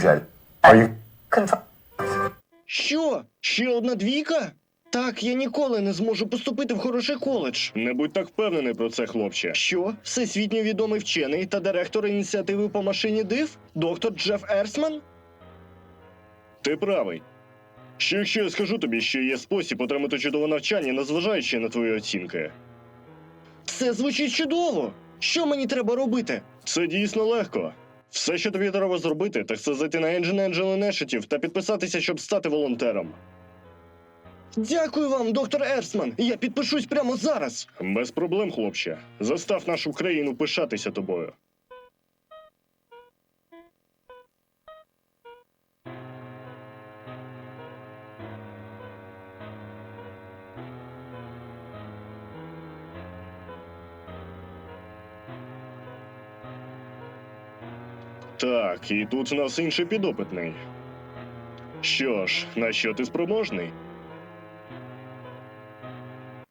subject. Are you? Що? Ще одна двійка? Так, я ніколи не зможу поступити в хороший коледж. Не будь так впевнений про це, хлопче. Що? Всесвітньо відомий вчений та директор ініціативи по машині див? Доктор Джеф Ерсман? Ти правий. Що якщо я скажу тобі, що є спосіб отримати чудове навчання, незважаючи на твої оцінки? Це звучить чудово. Що мені треба робити? Це дійсно легко. Все, що тобі треба зробити, так це зайти на Engine Angel Initiative та підписатися, щоб стати волонтером. Дякую вам, доктор Ерсман. Я підпишусь прямо зараз. Без проблем, хлопче. Застав нашу країну пишатися тобою. Так, і тут у нас інший підопитний. Що ж, на що ти спроможний?